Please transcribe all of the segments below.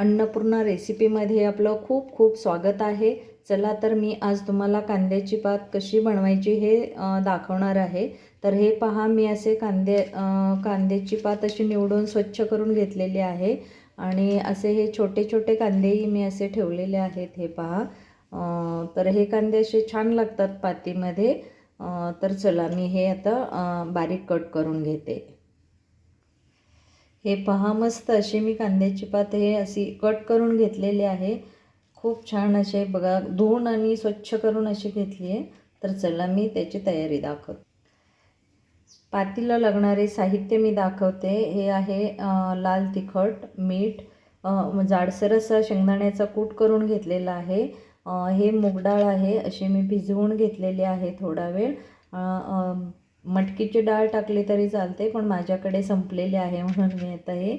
अन्नपूर्णा रेसिपीमध्ये आपलं खूप खूप स्वागत आहे. चला तर मी आज तुम्हाला कांद्याची पात कशी बनवायची हे दाखवणार आहे. तर हे पहा मी असे कांदे कांद्याची पात अशी निवडून स्वच्छ करून घेतलेली आहे. आणि असे हे छोटे छोटे कांदेही मी असे ठेवलेले आहेत हे पहा. तर हे कांदे असे छान लागतात पातीमध्ये. तर चला मी हे आता बारीक कट करून घेते. हे पहा मस्त अशी मी कांद्याची पात हे अशी कट करून घेतलेली आहे. खूप छान असे बघा धुवून आणि स्वच्छ करून अशी घेतली आहे. तर चला मी त्याची तयारी दाखवते. पातीला लागणारे साहित्य मी दाखवते. हे आहे लाल तिखट मीठ जाडसर असा शेंगदाण्याचा कूट करून घेतलेला आहे. हे मूगडाळ आहे अशी मी भिजवून घेतलेली आहे थोडा वेळ. मटकीची डाळ टाकली तरी चालते पण माझ्याकडे संपलेली आहे म्हणून मी आता हे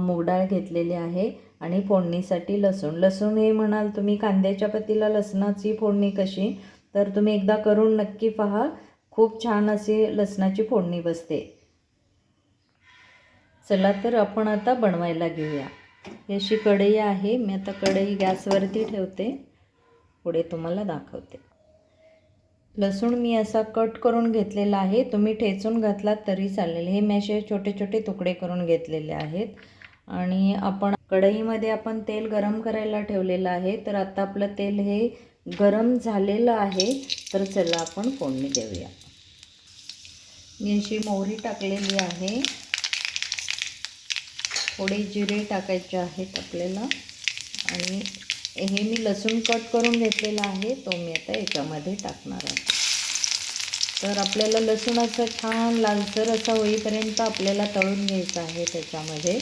मूग डाळ घेतलेली आहे आणि फोडणीसाठी लसूण. लसूण हे म्हणाल तुम्ही कांद्याच्या पतीला लसणाची फोडणी कशी? तर तुम्ही एकदा करून नक्की पहा. खूप छान अशी लसणाची फोडणी बसते. चला तर आपण आता बनवायला घेऊया. ही अशी कढई आहे. मी आता कढई गॅसवरती ठेवते. पुढे तुम्हाला दाखवते. लसूण मी असा कट करून घेतलेला आहे. तुम्ही ठेचून घातलात तरी चालेल. हे मी असे छोटे छोटे तुकडे करून घेतलेले आहेत. आणि आपण कढईमध्ये आपण तेल गरम करायला ठेवलेलं आहे. तर आता आपलं तेल हे गरम झालेलं आहे. तर चला आपण फोडणी देऊया. मी अशी मोहरी टाकलेली आहे. थोडे जिरे टाकायचे आहेत आपल्याला. आणि हे मी लसूण कट करून घेतलेला आहे तो मी आता याच्यामध्ये टाकणार आहे. तर आपल्याला लसूण असं छान लालसर असा होईपर्यंत आपल्याला तळून घ्यायचं आहे त्याच्यामध्ये.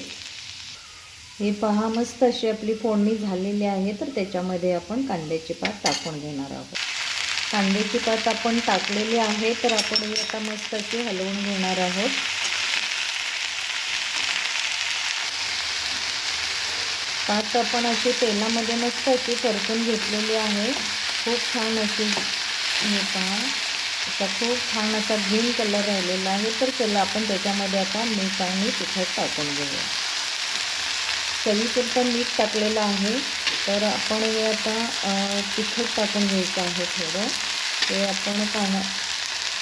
हे पहा मस्त अशी आपली फोडणी झालेली आहे तर त्याच्यामध्ये आपण कांद्याची पात टाकून घेणार आहोत. कांद्याची पात आपण टाकलेली आहे तर आपण हे आता मस्त अशी हलवून घेणार आहोत. पाच आपण अशी तेलामध्ये मस्त अशी परतून घेतलेली आहे. खूप छान अशी हे पहा. आता खूप छान असा ग्रीन कलर राहिलेला आहे. तर चला आपण त्याच्यामध्ये आता मीठ आणि तिखट टाकून घेऊया. चवीपुरतं मीठ टाकलेलं आहे. तर आपण हे आता तिखट टाकून घ्यायचं आहे थोडं. ते आपण पाण्या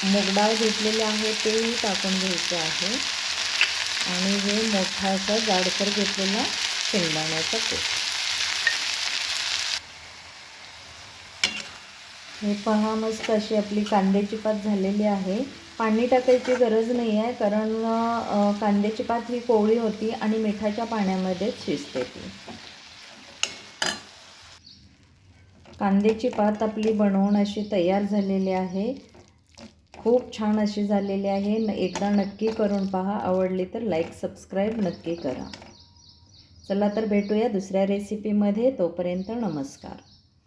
मूगडाळ घेतलेले आहे तेही टाकून घ्यायचं आहे. आणि हे मोठा असा जाडसर घेतलेला शेंगदाण्याचा कूट. हे पहा मस्त अशी आपली कांद्याची पात झालेली आहे. पाणी टाकायची गरज नाही आहे कारण कांद्याची पात ही कोवळी होती आणि मिठाच्या पाण्यामध्येच शिजते ती. कांद्याची पात आपली बनवून अशी तयार झालेली आहे. खूप छान अशी झालेली आहे. एकदा नक्की करून पहा. आवडली तर लाईक सबस्क्राईब नक्की करा. चला तर भेटूया दुसऱ्या रेसिपीमध्ये तोपर्यंत नमस्कार.